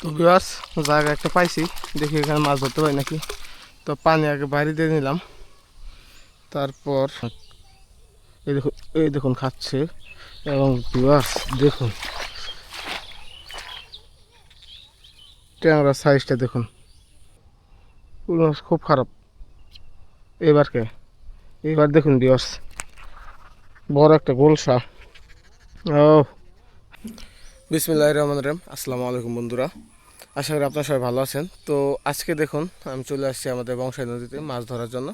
তো বিয়াস জায়গা একটা পাইছি। দেখি এখানে মাছ ধরতে পারি নাকি? তো পানি আগে বাইরে দিয়ে নিলাম। তারপর এই দেখুন এই দেখুন খাচ্ছে। এবং বিয়াস দেখুন। ট্যাংরার সাইজটা দেখুন। পুরো খুব খারাপ। এবার কে? এবার দেখুন বিয়াস বড় একটা গোলসা। ও বিসমিল্লাহ রহমান রহিম। আসসালামু আলাইকুম বন্ধুরা। আশা করি আপনারা সবাই ভালো আছেন। তো আজকে দেখুন, আমি চলে আসছি আমাদের বংশাই নদীতে মাছ ধরার জন্য।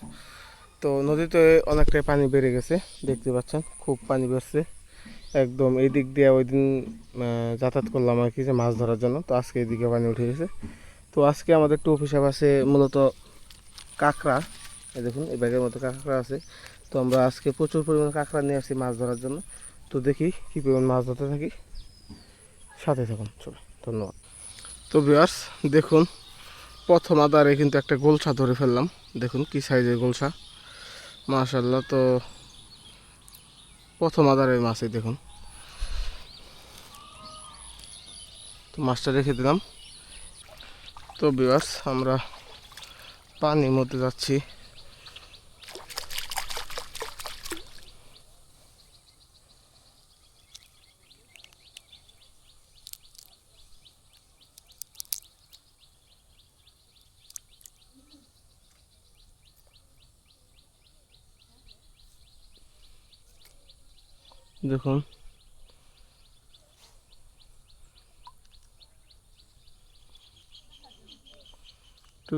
তো নদীতে অনেকটাই পানি বেড়ে গেছে, দেখতে পাচ্ছেন, খুব পানি বেড়ছে। একদম এই দিক দিয়ে ওই দিন যাতায়াত করলাম আর কি যে মাছ ধরার জন্য। তো আজকে এদিকে পানি উঠে গেছে। তো আজকে আমাদের টোপ হিসাব আছে মূলত কাঁকড়া। দেখুন, এই ব্যাগের মতো কাঁকড়া আছে। তো আমরা আজকে প্রচুর পরিমাণে কাঁকড়া নিয়ে আসছি মাছ ধরার জন্য। তো দেখি কী পরিমাণ মাছ ধরতে থাকি। সাথে থাকুন চলো ধন্যবাদ। তো বিয়ার্স দেখুন, প্রথম আদারে কিন্তু একটা গোলসা ধরে ফেললাম। দেখুন কি সাইজের গোলসা। মাশাল্লাহ তো প্রথম আদারের মাছই দেখুন। তো মাছটা রেখে দিলাম। তো বিয়ার্স আমরা পানির মধ্যে যাচ্ছি। দেখুন তো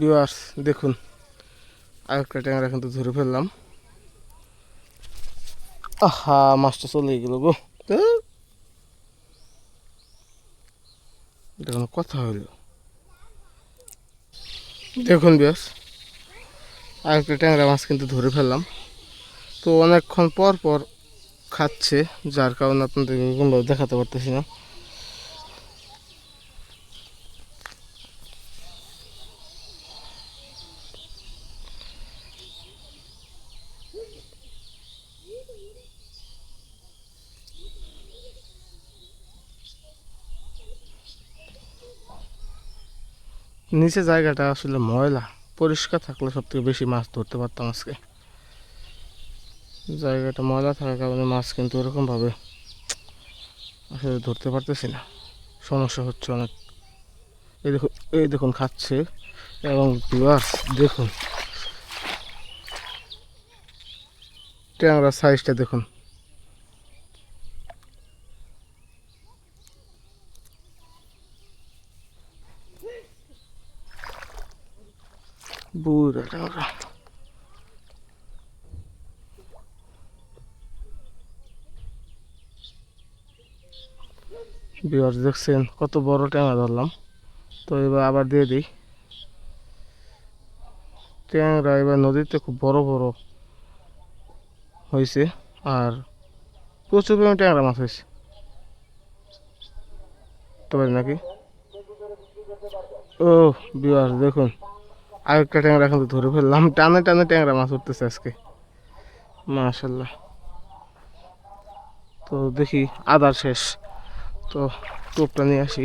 বিয়ার্স দেখুন। আরেকটা ট্যাংরা কিন্তু ধরে ফেললাম। আহা, মাছটা চলে গেল গো। কোনো কথা হইল দেখুন বিয়ার্স আরেকটা ট্যাংরা মাছ কিন্তু ধরে ফেললাম। তো অনেকক্ষণ পর পর খাচ্ছে, যার কারণে আপনাদের কোনোভাবে দেখাতে পারতেছি না। নিচে জায়গাটা আসলে ময়লা, পরিষ্কার থাকলে সব থেকে বেশি মাছ ধরতে পারতাম আজকে। জায়গাটা ময়লা থাকার কারণে মাছ কিন্তু ওরকমভাবে আসলে ধরতে পারতেছি না। সমস্যা হচ্ছে অনেক। এই দেখুন এই দেখুন খাচ্ছে এবং বিবাস দেখুন। ট্যাংরার সাইজটা দেখুন। বুড়া ট্যাংরা বিয়ার দেখছেন, কত বড় ট্যাংরা ধরলাম। তো এবার আবার দিয়ে দিই। ট্যাংরা এবার নদীতে খুব বড় বড় হয়েছে, আর প্রচুর পরিমাণে ট্যাংরা মাছ হয়েছে। তবে নাকি? ও বিয়ার দেখুন। আরেকটা ট্যাংরা কিন্তু ধরে ফেললাম। টানে টানে ট্যাংরা মাছ উঠতেছে আজকে। মাশাল্লাহ তো দেখি, আদার শেষ। তো টোপটা নিয়ে আসি।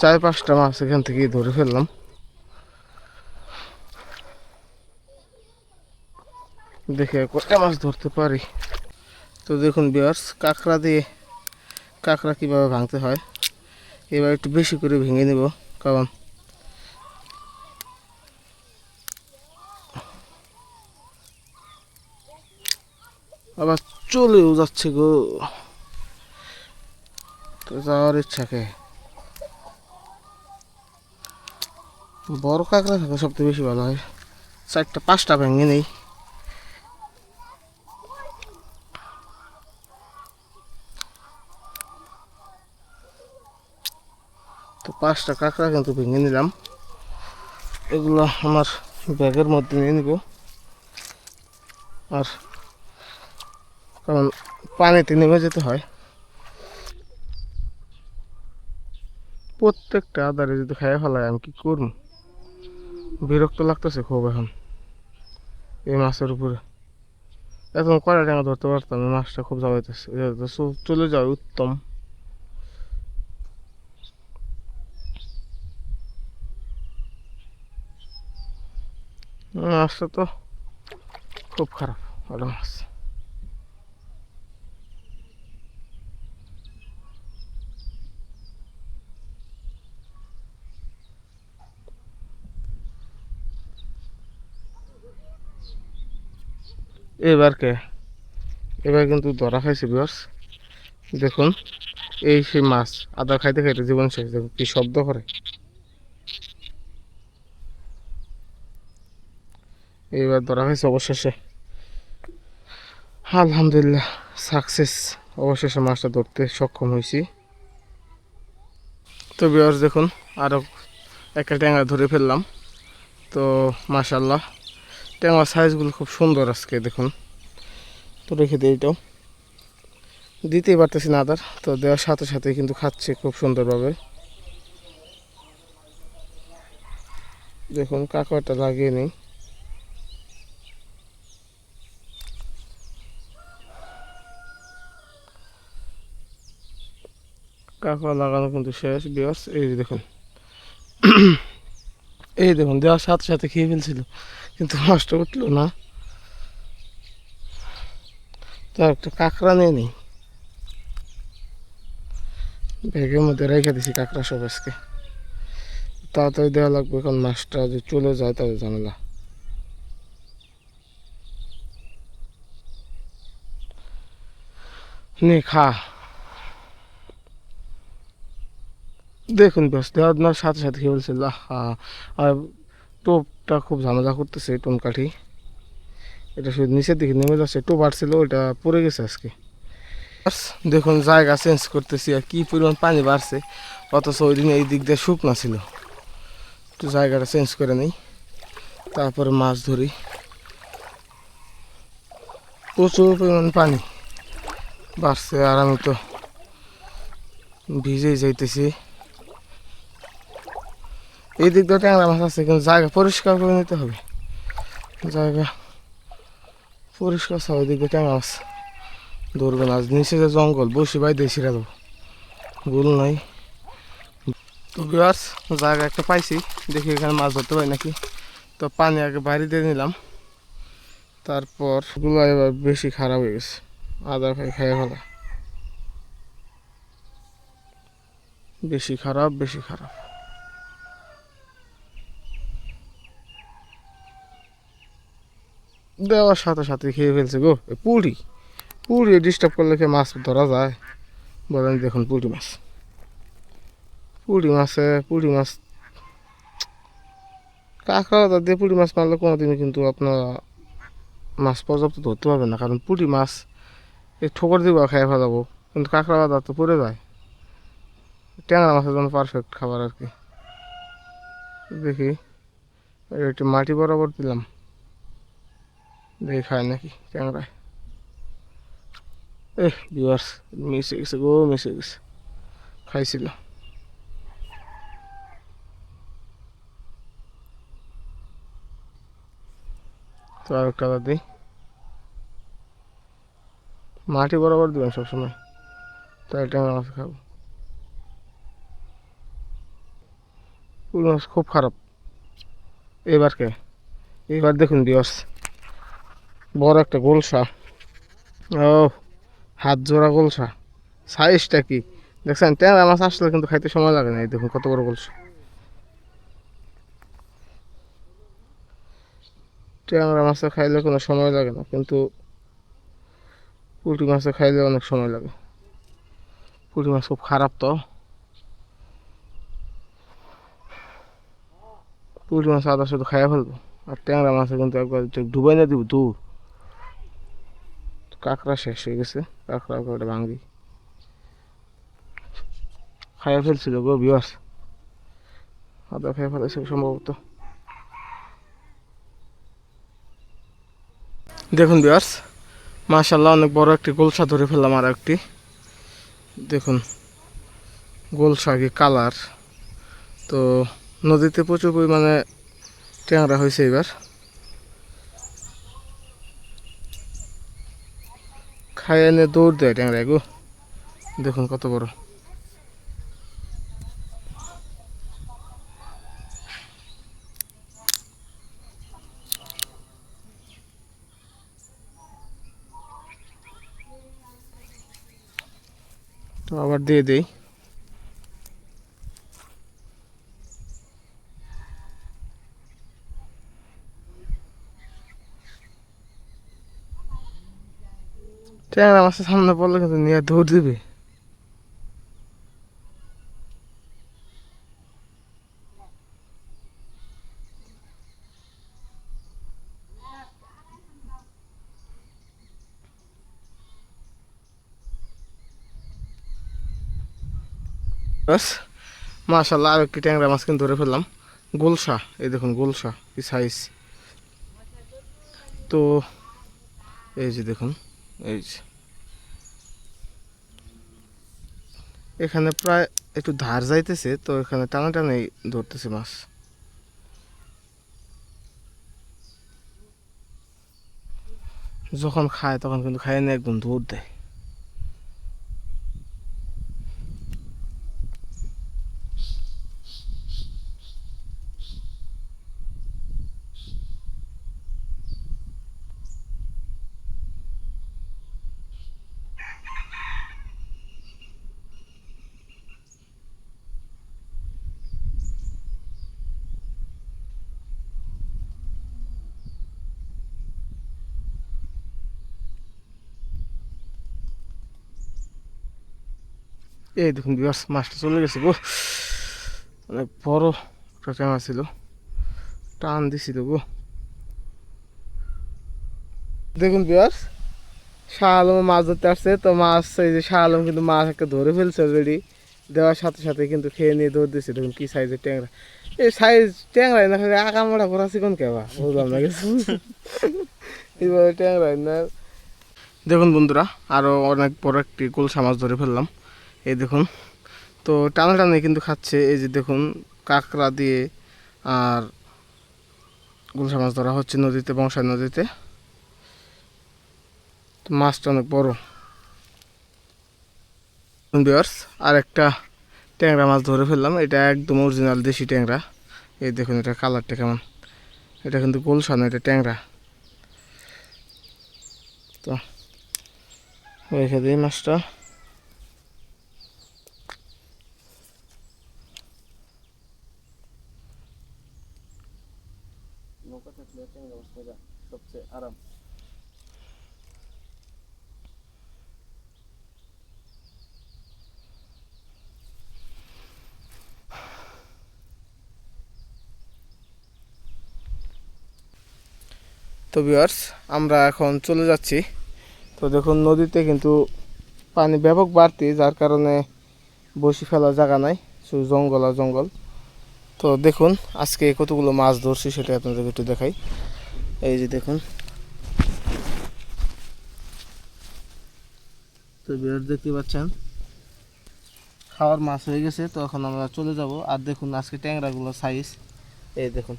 চার পাঁচটা মাছ এখান থেকে ধরে ফেললাম। দেখে কটা মাছ ধরতে পারি। তো দেখুন বিয়ার্স কাঁকড়া দিয়ে কাঁকড়া কীভাবে ভাঙতে হয়, এবার একটু বেশি করে ভেঙে নেব, কারণ আবার চলেও যাচ্ছে গো। যাওয়ার ইচ্ছা কে বড় কাঁকড়া থাকে সবথেকে বেশি ভালো হয়। চারটা, পাঁচটা ভেঙে নেই। তো পাঁচটা কাঁকড়া কিন্তু ভেঙে নিলাম। এগুলো আমার ব্যাগের মধ্যে নিয়ে নিব। আর কারণ পানিতে নেমে যেতে হয়। প্রত্যেকটা আদারে যদি খাইয়া ফেলায় আমি কি করব বিরক্ত লাগতেছে খুব এখন, এই মাছের উপরে। এখন কড়া টাকা ধরতে পারতাম? এই মাছটা খুব যাওয়াইতেছে চলে যাওয়া উত্তম। মাছটা তো খুব খারাপ, ভালো মাছ। এবার কে? এবার কিন্তু ধরা খাইছে বিয়ার্স দেখুন, এই সেই মাছ, আদা খাইতে খাইতে জীবন শেষ। দেখুন, কি শব্দ করে। এইবার ধরা হয়েছে অবশেষে। আলহামদুলিল্লাহ সাকসেস অবশেষে মাছটা ধরতে সক্ষম হয়েছি তো বিয়ার্স দেখুন আরও একটা ট্যাংরা ধরে ফেললাম। তো মাশাল্লাহ ট্যাংরার সাইজগুলো খুব সুন্দর আজকে, দেখুন। তো রেখে দিই এটাও। দিতেই পারতেছি না আদার, তো দেওয়ার সাথে সাথে কিন্তু খাচ্ছে খুব সুন্দরভাবে। দেখুন কাকাটা লাগিয়ে নিই। কাকা লাগানো কিন্তু শেষ বিয়ার্স এই দেখুন। এই দেখুন, দেওয়ার সাথে সাথে খেয়ে ফেলছিল। কিন্তু নষ্ট উঠল না। তো একটা কাঁকড়া নিয়ে নিই ব্যাগের মধ্যে রেখে দিছি কাঁকড়া সব আজকে। তাড়াতাড়ি দেওয়া লাগবে, এখন মাছটা যদি চলে যায় তাহলে ঝামেলা। নে, খা। দেখুন বেশ দেওয়ার সাথে সাথে খেয়ে বলছিল আর টোপটা খুব ঝামেলা করতেছে টোন কাঠি এটা শুধু নিচের দিকে নেমে যাচ্ছে, টোপ আসছিল ওইটা পড়ে গেছে আজকে। দেখুন, জায়গা চেঞ্জ করতেছি আর কি পরিমাণ পানি বাড়ছে, অথচ ওই দিন এই দিক দিয়ে শুকনা ছিল। একটু জায়গাটা চেঞ্জ করে নেই, তারপরে মাছ ধরি। প্রচুর পরিমাণ পানি বাড়ছে আর আমি তো ভিজেই যাইতেছি। এই দিক দিয়ে ট্যাংরা মাছ আছে, কিন্তু জায়গা পরিষ্কার করে নিতে হবে। জায়গা পরিষ্কার সব দিক দিয়ে ট্যাংরা মাছ। ধরবে না নিচে যে জঙ্গল, বসি ভাই ছিঁড়া দেবো। গুল নাই। তো বিয়ার্স জায়গা একটা পাইছি, দেখি এখানে মাছ ধরতে পারি নাকি। তো পানি আগে বাইরে দিয়ে নিলাম। তারপরগুলো এবার বেশি খারাপ হয়ে গেছে। আদা খাই খাই ফেলা বেশি খারাপ বেশি খারাপ। দেওয়ার সাথে সাথে খেয়ে ফেলছে গো। পুরি পুরি ডিস্টার্ব করলে কি মাছ ধরা যায়? বলেন দেখুন পুরি মাছ। পুরি মাছে পুরি মাছ কাঁকড়া দিয়ে পুরি মাছ মারলে কোনোদিনই কিন্তু আপনার মাছ পর্যাপ্ত ধরতে পারবেন না। কারণ পুরি মাছ এই ঠোকর দিব খেয়ে ফেলাবো। কিন্তু কাঁকড়া বাদা তো পড়ে যায়। ট্যাংরা মাছের জন্য পারফেক্ট খাবার আর কি। দেখি একটু মাটি বরাবর দিলাম। দেখি খায় নাকি? ট্যাংরায় এ ভিউয়ার্স মিশে গেছে গো মিশে গেছে। খাইছিল। তো আর একটা দিই। মাটি বরাবর দিবেন সবসময়। তাহলে ট্যাংরা মাছ খাব। পুরো মাছ খুব খারাপ। এবার কে? এবার দেখুন বিয়ার্স বড় একটা গোলসা। ও, হাত জোড়া গোলসা। সাইজটা কি? দেখছেন, ট্যাংরা মাছ আসলে কিন্তু খাইতে সময় লাগে না, এই দেখুন কত বড় গোলসা। ট্যাংরা মাছে খাইলে কোনো সময় লাগে না, কিন্তু পুঁটি মাছে খাইলে অনেক সময় লাগে। পুঁটি মাছ খুব খারাপ তো। পুঁটি মাছ আদা শুধু খাইয়া ফেলব, আর ট্যাংরা মাছে কিন্তু একবার ডুবাই না দিব, দূর। কাঁকড়া শেষ হয়ে গেছে। কাঁকড়া করে ভাঙ্গি খাইয়া ফেলছিল গো বিয়াস আদা খাইয়া ফেলেছে সম্ভবত। দেখুন বিয়ার্স মাশাল্লাহ অনেক বড় একটি গোলসা ধরে ফেললাম আর একটি। দেখুন, গোলসা কি কালার। তো নদীতে প্রচুর পরিমাণে ট্যাংরা হয়েছে এবার। খায় এনে দৌড় দেয় ট্যাংরা গো। দেখুন কত বড়। তো আবার দিয়ে দেই। ট্যাংরা মাছের সামনে পড়লে কিন্তু নিয়ে দৌড় দিবে। বাস মাশাল্লাহ আর একটি ট্যাংরা মাছ কিন্তু ধরে ফেললাম। গোলসা, এই দেখুন গোলসা কি সাইজ তো, এই যে দেখুন। এই এখানে প্রায় একটু ধার যাইতেছে, তো এখানে টানা টানাই ধরতেছে মাছ। যখন খায় তখন কিন্তু খায় না, একদম দৌড় দেয়। এই দেখুন বিয়ার্স মাছটা চলে গেছে গো। অনেক বড় একটা ট্যাংরা ছিল। টান দিছিল গো। দেখুন বিয়ার্স শাহ আলম মাছ ধরতে আসছে। তো মাছ, এই যে শাহ আলম কিন্তু মাছ একটা ধরে ফেলছে অলরেডি দেওয়ার সাথে সাথে কিন্তু খেয়ে নিয়ে দৌড় দিচ্ছে দেখুন কি সাইজের ট্যাংরা। এই সাইজ ট্যাংরাই না আঁকা মোড়া করা চিকন কেবা বুঝলাম না কিছু। এইভাবে ট্যাংরাই না। দেখুন বন্ধুরা আরও অনেক বড় একটি গোলসা মাছ ধরে ফেললাম। এই দেখুন। তো টানা টানে কিন্তু খাচ্ছে, এই যে দেখুন, কাঁকড়া দিয়ে আর গুলশা মাছ ধরা হচ্ছে নদীতে, বংশাই নদীতে। মাছটা অনেক বড়। বিয়ার্স আর একটা ট্যাংরা মাছ ধরে ফেললাম। এটা একদম অরিজিনাল দেশি ট্যাংরা। এই দেখুন, এটা কালারটা কেমন। এটা কিন্তু গোলসা না এটা ট্যাংরা। তো রেখে দিই মাছটা। তো ভিউয়ার্স আমরা এখন চলে যাচ্ছি। তো দেখুন, নদীতে কিন্তু পানি ব্যাপক বাড়তি, যার কারণে বসি ফেলার জায়গা নাই, শুধু জঙ্গল আর জঙ্গল। তো দেখুন, আজকে কতগুলো মাছ ধরছি সেটা আপনাদের একটু দেখাই। এই যে দেখুন। তো বিরাট দেখতে পাচ্ছেন, খাওয়ার মাছ হয়ে গেছে, তো এখন আমরা চলে যাব। আর দেখুন, আজকে ট্যাংরাগুলো সাইজ এই দেখুন।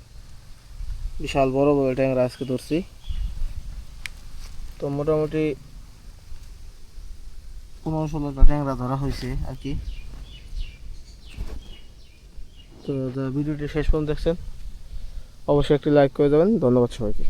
বিশাল বড় বড় ট্যাংরা আজকে ধরছি। তো মোটামুটি পনেরো ষোলোটা ট্যাংরা ধরা হয়েছে আর কি। তো ভিডিওটি শেষ পর্যন্ত দেখছেন। অবশ্যই একটি লাইক করে দেবেন। ধন্যবাদ সবাইকে।